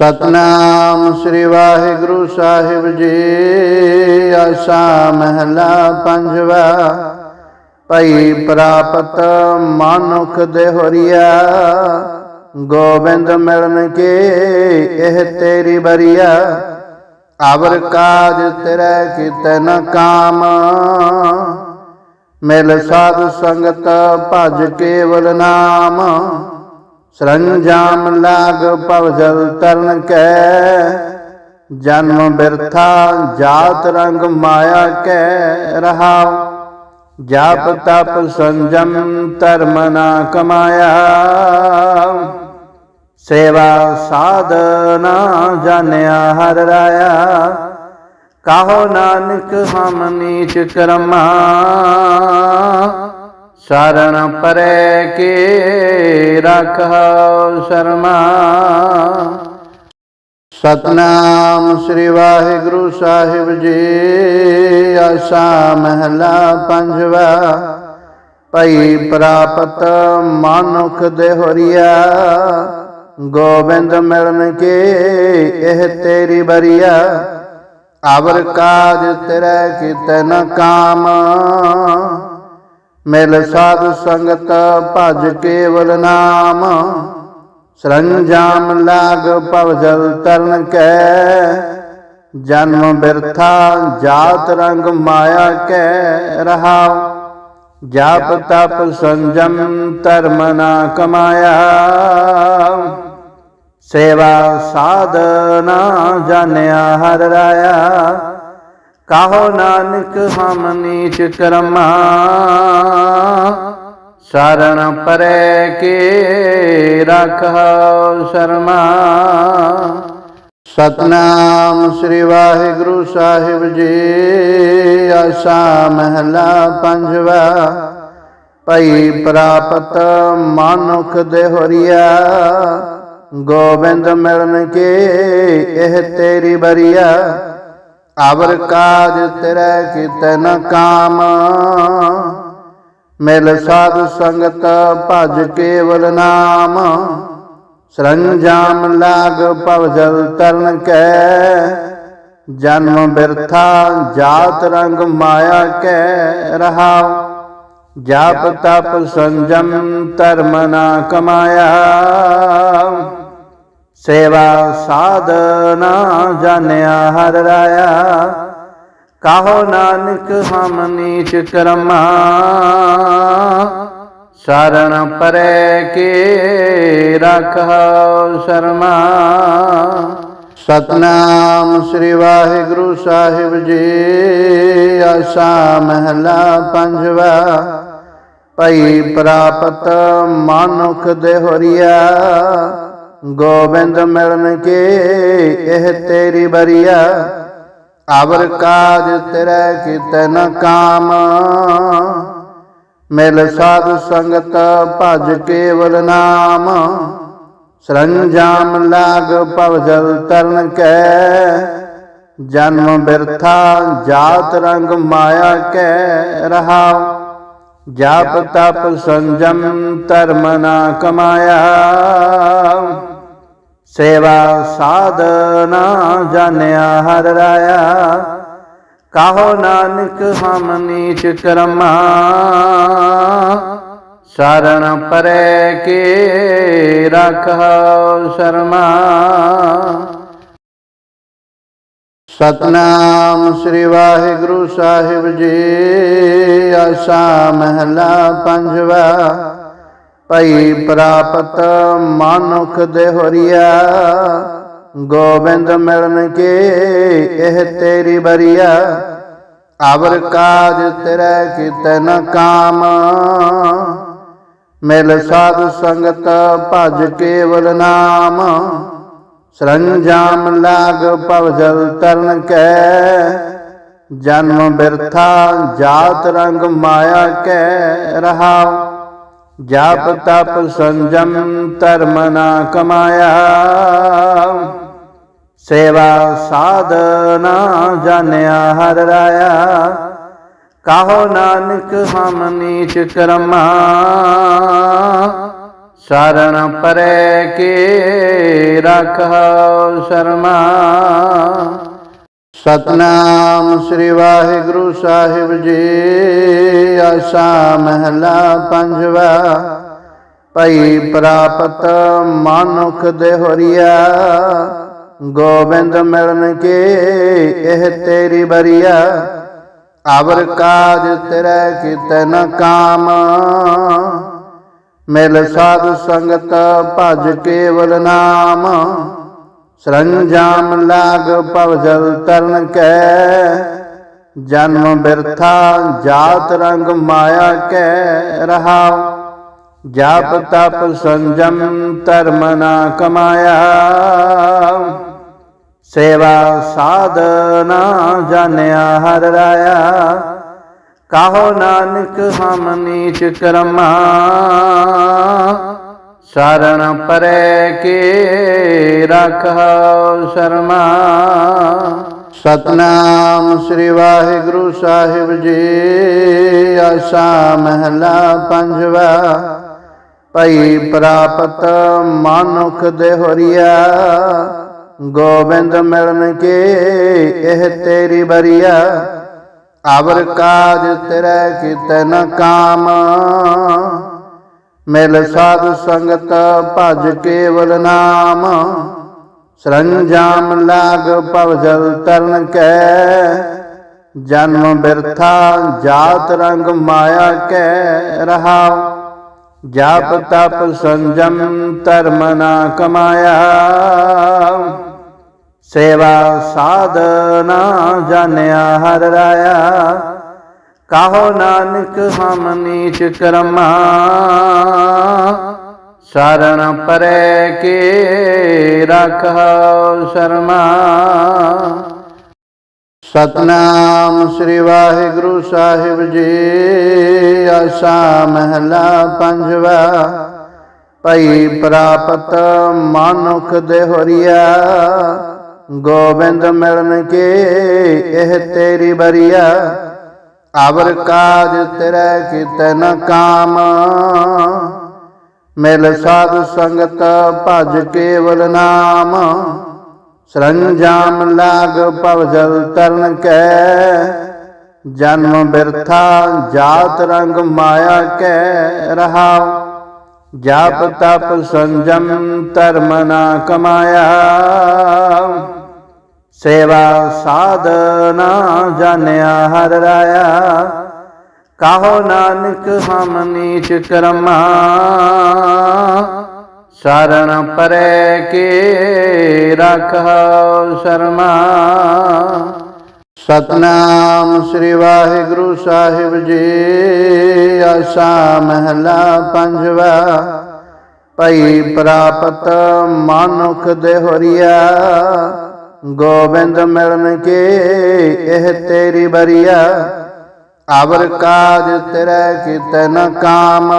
ਸਤਨਾਮ ਸ੍ਰੀ ਵਾਹਿਗੁਰੂ ਸਾਹਿਬ ਜੀ, ਆਸਾ ਮਹਿਲਾ ਪੰਜਵਾ। ਭਈ ਪ੍ਰਾਪਤ ਮਾਨੁਖ ਦੇਹਰੀਆ ਗੋਬਿੰਦ ਮਿਲਨ ਕੇ ਇਹ ਤੇਰੀ ਬਰੀਆ। ਆਵਰ ਕਾਜ ਤੇਰੇ ਕੀਤੇ ਨ ਕਾਮ। ਮਿਲ ਸਾਧ ਸੰਗਤ ਭਜ ਕੇਵਲ ਨਾਮ। ਸਰੰਜਾਮ ਲਾਗ ਪਵ ਜਲ ਤਰਨ ਕੈ। ਜਨਮ ਬਿਰਥਾ ਜਾਤ ਰੰਗ ਮਾਇਆ ਕੈ ਰਹਾਉ। ਜਾਪ ਤਪ ਸੰਜਮ ਧਰਮ ਨਾ ਕਮਾਇਆ। ਸੇਵਾ ਸਾਧਨਾ ਜਾਣਿਆ ਹਰ ਰਾਇਆ। ਕਾਹੋ ਨਾਨਕ ਹਮ ਨੀਚ ਕਰਮਾ। ਸ਼ਰਨ ਪਰੈ ਕੇ ਰਖਾਉ ਸ਼ਰਮਾ। ਸਤਨਾਮ ਸ੍ਰੀ ਵਾਹਿਗੁਰੂ ਸਾਹਿਬ ਜੀ, ਆਸਾ ਮਹਿਲਾ ਪੰਜਵਾ। ਭਈ ਪ੍ਰਾਪਤ ਮਾਨੁਖ ਦੇਹਰੀਆ, ਗੋਬਿੰਦ ਮਿਲਨ ਕੇ ਇਹ ਤੇਰੀ ਬਰੀਆ। ਅਵਰ ਕਾਜ ਤੇਰੇ ਕੀਤੇ ਨ ਕਾਮ। ਮਿਲ ਸਾਧ ਸੰਗਤ ਭਜ ਕੇਵਲ ਨਾਮ। ਸਰੰਜਾਮ ਲਾਗ ਭਵ ਜਲ ਤਰਨ ਕੈ। ਜਨਮ ਬਿਰਥਾ ਜਾਤ ਰੰਗ ਮਾਇਆ ਕੈ ਰਹਾਉ। ਜਾਪ ਤਪ ਸੰਜਮ ਧਰਮ ਨਾ ਕਮਾਇਆ। ਸੇਵਾ ਸਾਧਨਾ ਜਾਣਿਆ ਹਰ ਰਾਇਆ। ਕਾਹੋ ਨਾਨਕ ਹਮ ਨੀਚ ਕਰਮਾ। ਸ਼ਰਨ ਪਰੈ ਕੇ ਰਖਾਉ ਸ਼ਰਮਾ। ਸਤਨਾਮ ਸ੍ਰੀ ਵਾਹਿਗੁਰੂ ਸਾਹਿਬ ਜੀ, ਆਸਾ ਮਹਿਲਾ ਪੰਜਵਾ। ਭਈ ਪ੍ਰਾਪਤ ਮਾਨੁਖ ਦੇਹਰੀਆ ਗੋਬਿੰਦ ਮਿਲਨ ਕੇ ਇਹ ਤੇਰੀ ਬਰੀਆ। ਅਵਰ ਕਾਜ ਤੇਰੇ ਕੀਤੇ ਕਾਮ। ਮਿਲ ਸਾਧ ਸੰਗਤ ਭਜ ਕੇਵਲ ਨਾਮ। ਸਰੰਜਾਮ ਲਾਗ ਭਵ ਜਲ ਤਰਨ ਕੈ। ਜਨਮ ਬਿਰਥਾ ਜਾਤ ਰੰਗ ਮਾਇਆ ਕੈ ਰਹਾਉ। ਜਾਪ ਤਪ ਸੰਜਮ ਧਰਮ ਨਾ ਕਮਾਇਆ। ਸੇਵਾ ਸਾਧਨਾ ਜਾਣਿਆ ਹਰ ਰਾਇਆ। ਕਾਹੋ ਨਾਨਕ ਹਮ ਨੀਚ ਕਰਮਾ। ਸ਼ਰਨ ਪਰੈ ਕੇ ਰਖਾਉ ਸ਼ਰਮਾ। ਸਤਨਾਮ ਸ੍ਰੀ ਵਾਹਿਗੁਰੂ ਸਾਹਿਬ ਜੀ, ਆਸਾ ਮਹਿਲਾ ਪੰਜਵਾ। ਭਈ ਪ੍ਰਾਪਤ ਮਾਨੁਖ ਦੇਹਰੀਆ ਗੋਬਿੰਦ ਮਿਲਨ ਕੇ, ਇਹ ਤੇਰੀ ਬਰੀਆ। ਅਵਰ ਕਾਜ ਤੇਰੇ ਕੀਤੇ ਨ ਕਾਮ। ਮਿਲ ਸਾਧ ਸੰਗਤ ਭਜ ਕੇਵਲ ਨਾਮ। ਸਰੰਜਾਮ ਲਾਗ ਭਵ ਜਲ ਤਰਨ ਕੈ। ਜਨਮ ਬਿਰਥਾ ਜਾਤ ਰੰਗ ਮਾਇਆ ਕੈ ਰਹਾਉ। ਜਾਪ ਤਪ ਸੰਜਮ ਧਰਮ ਨਾ ਕਮਾਇਆ। ਸੇਵਾ ਸਾਧਨਾ ਜਾਣਿਆ ਹਰ ਰਾਇਆ। ਕਾਹੋ ਨਾਨਕ ਹਮ ਨੀਚ ਕਰਮਾ। ਸ਼ਰਨ ਪਰੇ ਕੇ ਰਖਾਉ ਸ਼ਰਮਾ। ਸਤਨਾਮ ਸ੍ਰੀ ਵਾਹਿਗੁਰੂ ਸਾਹਿਬ ਜੀ, ਆਸਾ ਮਹਿਲਾ ਪੰਜਵਾ। ਭਈ ਪ੍ਰਾਪਤ ਮਾਨੁਖ ਦੇਹਰੀਆ ਗੋਬਿੰਦ ਮਿਲਨ ਕੇ ਇਹ ਤੇਰੀ ਬਰੀਆ। ਅਵਰ ਕਾਜ ਤੇਰੇ ਕੀਤੇ ਨ ਕਾਮ। ਮਿਲ ਸਾਧ ਸੰਗਤ ਭਜ ਕੇਵਲ ਨਾਮ। ਸਰੰਜਾਮ ਲਾਗ ਭਵ ਜਲ ਤਰਨ ਕੈ। ਜਨਮ ਬਿਰਥਾ ਜਾਤ ਰੰਗ ਮਾਇਆ ਕੈ ਰਹਾਉ। ਜਾਪ ਤਪ ਸੰਜਮ ਧਰਮ ਨਾ ਕਮਾਇਆ ਸੇਵਾ ਸਾਧਨਾ ਜਾਣਿਆ ਹਰ ਰਾਇਆ ਕਾਹੋ ਨਾਨਕ ਹਮ ਨੀਚ ਕਰਮਾ ਸ਼ਰਨ ਪਰੇ ਕੇ ਰਖਉ ਸ਼ਰਮਾ ਸਤਨਾਮ ਸ੍ਰੀ ਵਾਹਿਗੁਰੂ ਸਾਹਿਬ ਜੀ, ਆਸਾ ਮਹਲਾ ਪੰਜਵਾ। ਭਈ ਪ੍ਰਾਪਤ ਮਾਨੁਖ ਦੇਹਰੀਆ ਗੋਬਿੰਦ ਮਿਲਨ ਕੇ ਇਹ ਤੇਰੀ ਬਰੀਆ। ਅਵਰ ਕਾਜ ਤੇਰੇ ਕੀਤੇ ਨ ਕਾਮ। ਮਿਲ ਸਾਧ ਸੰਗਤ ਭਜ ਕੇਵਲ ਨਾਮ। ਸਰੰਜਾਮ ਲਾਗ ਭਵ ਜਲ ਤਰਨ ਕੈ। ਜਨਮ ਬਿਰਥਾ ਜਾਤ ਰੰਗ ਮਾਇਆ ਕੈ ਰਹਾਉ ਜਾਪ ਤਪ ਸੰਜਮ ਧਰਮ ਨਾ ਕਮਾਇਆ। ਸੇਵਾ ਸਾਧਨਾ ਜਾਣਿਆ ਹਰ ਰਾਇਆ। ਕਾਹੋ ਨਾਨਕ ਹਮ ਨੀਚ ਕਰਮਾ। ਸ਼ਰਨ ਪਰੈ ਕੀ ਰਖਉ ਸ਼ਰਮਾ। ਸਤਨਾਮ ਸ੍ਰੀ ਵਾਹਿਗੁਰੂ ਸਾਹਿਬ ਜੀ, ਆਸਾ ਮਹਲਾ ਪੰਜਵਾ। ਭਈ ਪ੍ਰਾਪਤ ਮਾਨੁਖ ਦੇਹਰੀਆ ਗੋਬਿੰਦ ਮਿਲਨ ਕੇ ਇਹ ਤੇਰੀ ਬਰੀਆ। ਅਵਰ ਕਾਜ ਤੇਰੇ ਕੀਤੇ ਨ ਕਾਮ। ਮਿਲ ਸਾਧ ਸੰਗਤ ਭਜ ਕੇਵਲ ਨਾਮ। ਸਰੰਜਾਮ ਲਾਗ ਭਵ ਜਲ ਤਰਨ ਕੈ। ਜਨਮ ਬਿਰਥਾ ਜਾਤ ਰੰਗ ਮਾਇਆ ਕੈ ਰਹਾਉ ਜਾਪ ਤਪ ਸੰਜਮ ਧਰਮ ਨਾ ਕਮਾਇਆ। ਸੇਵਾ ਸਾਧਨਾ ਜਾਣਿਆ ਹਰ ਰਾਇਆ। ਕਾਹੋ ਨਾਨਕ ਹਮ ਨੀਚ ਕਰਮਾ? ਸ਼ਰਨ ਪਰੈ ਕੇ ਰਖਉ ਸ਼ਰਮਾ। ਸਤਨਾਮ ਸ੍ਰੀ ਵਾਹਿਗੁਰੂ ਸਾਹਿਬ ਜੀ, ਆਸਾ ਮਹਲਾ ਪੰਜਵਾ। ਭਈ ਪ੍ਰਾਪਤ ਮਾਨੁਖ ਦੇਹਰੀਆ, ਗੋਬਿੰਦ ਮਿਲਨ ਕੇ ਇਹ ਤੇਰੀ ਬਰੀਆ। ਅਵਰ ਕਾਜ ਤੇਰੇ ਕੀਤੇ ਕਾਮ। ਮਿਲ ਸਾਧ ਸੰਗਤ ਭਜ ਕੇਵਲ ਨਾਮ। ਸਰੰਜਾਮ ਲਾਗ ਪਵ ਜਲ ਤਰਨ ਕੈ। ਜਨਮ ਬਿਰਥਾ ਜਾਤ ਰੰਗ ਮਾਇਆ ਕੈ ਰਹਾਉ। ਜਪ ਤਪ ਸੰਜਮ ਧਰਮ ਨਾ ਕਮਾਇਆ। ਸੇਵਾ ਸਾਧਨਾ ਜਾਣਿਆ ਹਰ ਰਾਇਆ। ਕਾਹੋ ਨਾਨਕ ਹਮ ਨੀਚ ਕਰਮਾ। ਸ਼ਰਨ ਪਰੈ ਕੀ ਰਖਉ ਸ਼ਰਮਾ। ਸਤਨਾਮ ਸ੍ਰੀ ਵਾਹਿਗੁਰੂ ਸਾਹਿਬ ਜੀ, ਆਸਾ ਮਹਲਾ ਪੰਜਵਾ। ਭਈ ਪ੍ਰਾਪਤ ਮਾਨੁਖ ਦੇਹਰੀਆ ਗੋਬਿੰਦ ਮਿਲਨ ਕੇ, ਇਹ ਤੇਰੀ ਬਰੀਆ। ਅਵਰ ਕਾਜ ਤੇਰੇ ਕੀਤੇ ਨ ਕਾਮ।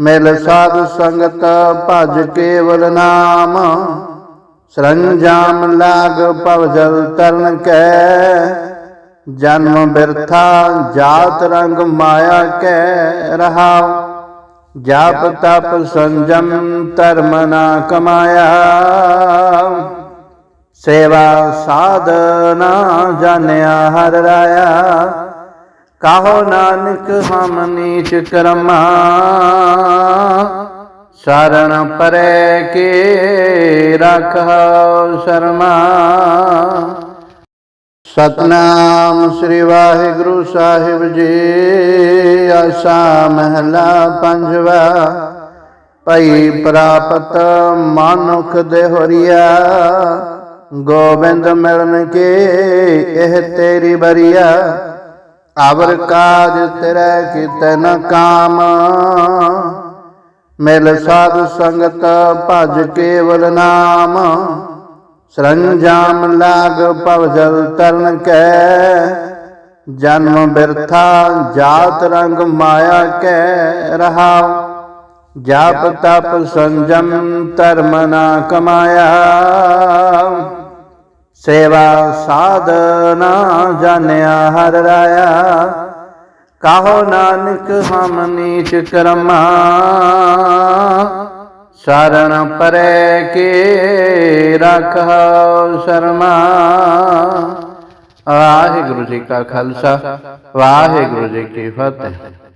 ਮਿਲ ਸਾਧ ਸੰਗਤ ਭਜ ਕੇਵਲ ਨਾਮ। ਸਰੰਜਾਮ ਲਾਗ ਭਵ ਜਲ ਤਰਨ ਕੈ। ਜਨਮ ਬਿਰਥਾ ਜਾਤ ਰੰਗ ਮਾਇਆ ਕੈ ਰਹਾਉ। ਜਪ ਤਪ ਸੰਜਮ ਧਰਮ ਨਾ ਕਮਾਇਆ। ਸੇਵਾ ਸਾਧਨਾ ਜਾਣਿਆ ਹਰ ਰਾਇਆ। ਕਾਹੋ ਨਾਨਕ ਹਮ ਨੀਚ ਕਰਮਾ। ਸ਼ਰਨ ਪਰੈ ਕੇ ਰਖਉ ਸ਼ਰਮਾ। ਸਤਨਾਮ ਸ੍ਰੀ ਵਾਹਿਗੁਰੂ ਸਾਹਿਬ ਜੀ, ਆਸਾ ਮਹਲਾ ਪੰਜਵਾ। ਭਈ ਪ੍ਰਾਪਤ ਮਾਨੁਖ ਦੇਹਰੀਆ ਗੋਬਿੰਦ ਮਿਲਨ ਕੇ ਇਹ ਤੇਰੀ ਬਰੀਆ ਅਵਰ ਕਾਜ ਤੇਰੇ ਕੀਤੇ ਨ ਕਾਮ। ਮਿਲ ਸਾਧ ਸੰਗਤ ਭਜ ਕੇਵਲ ਨਾਮ। ਸਰੰਜਾਮ ਲਾਗ ਭਵ ਜਲ ਤਰਨ ਕੈ। ਜਨਮ ਬਿਰਥਾ ਜਾਤ ਰੰਗ ਮਾਇਆ ਕੈ ਰਹਾਉ। ਜਪ ਤਪ ਸੰਜਮ ਧਰਮ ਨਾ ਕਮਾਇਆ। ਸੇਵਾ ਸਾਧਨਾ ਜਾਣਿਆ ਹਰ ਰਾਇਆ। ਕਾਹੋ ਨਾਨਕ ਹਮ ਨੀਚ ਕਰਮਾ। ਸ਼ਰਨ ਪਰੈ ਕੇ ਰਖੋ ਸ਼ਰਮਾ। ਵਾਹਿਗੁਰੂ ਜੀ ਕਾ ਖਾਲਸਾ, ਵਾਹਿਗੁਰੂ ਜੀ ਕੀ ਫਤਿਹ।